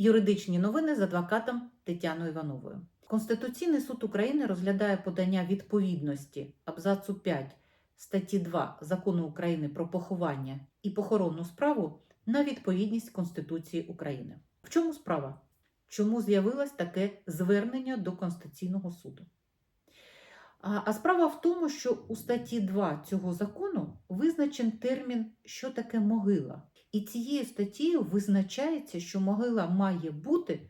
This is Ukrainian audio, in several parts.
Юридичні новини з адвокатом Тетяною Івановою. Конституційний суд України розглядає подання відповідності абзацу 5 статті 2 Закону України про поховання і похоронну справу на відповідність Конституції України. В чому справа? Чому з'явилось таке звернення до Конституційного суду? А справа в тому, що у статті 2 цього закону визначен термін, що таке могила. І цією статтєю визначається, що могила має бути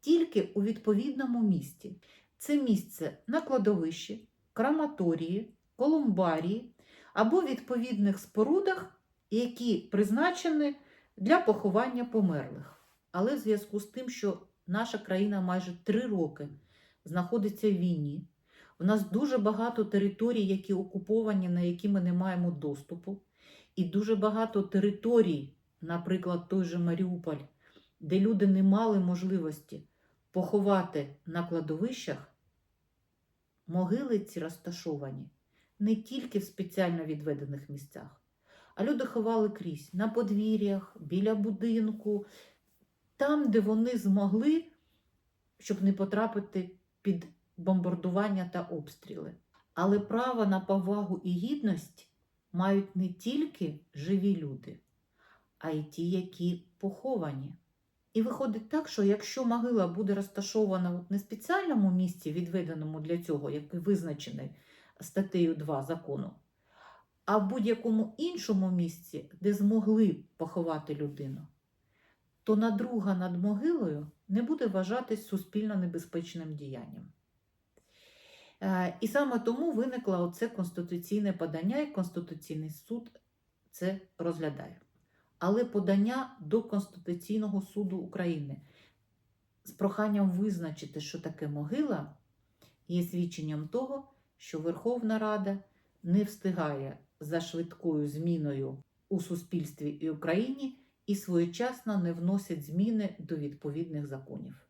тільки у відповідному місці. Це місце на кладовищі, краматорії, колумбарії або відповідних спорудах, які призначені для поховання померлих. Але в зв'язку з тим, що наша країна майже три роки знаходиться в війні, у нас дуже багато територій, які окуповані, на які ми не маємо доступу, і дуже багато територій, наприклад, той же Маріуполь, де люди не мали можливості поховати на кладовищах, могили ці розташовані не тільки в спеціально відведених місцях, а люди ховали крізь на подвір'ях, біля будинку, там, де вони змогли, щоб не потрапити під бомбардування та обстріли. Але право на повагу і гідність мають не тільки живі люди, а й ті, які поховані. І виходить так, що якщо могила буде розташована от не в спеціальному місці, відведеному для цього, який визначений статтею 2 закону, а в будь-якому іншому місці, де змогли поховати людину, то надруга над могилою не буде вважатись суспільно небезпечним діянням. Е, І саме тому виникло оце конституційне подання, і Конституційний суд це розглядає. Але подання до Конституційного суду України з проханням визначити, що таке могила, є свідченням того, що Верховна Рада не встигає за швидкою зміною у суспільстві і Україні і своєчасно не вносить зміни до відповідних законів.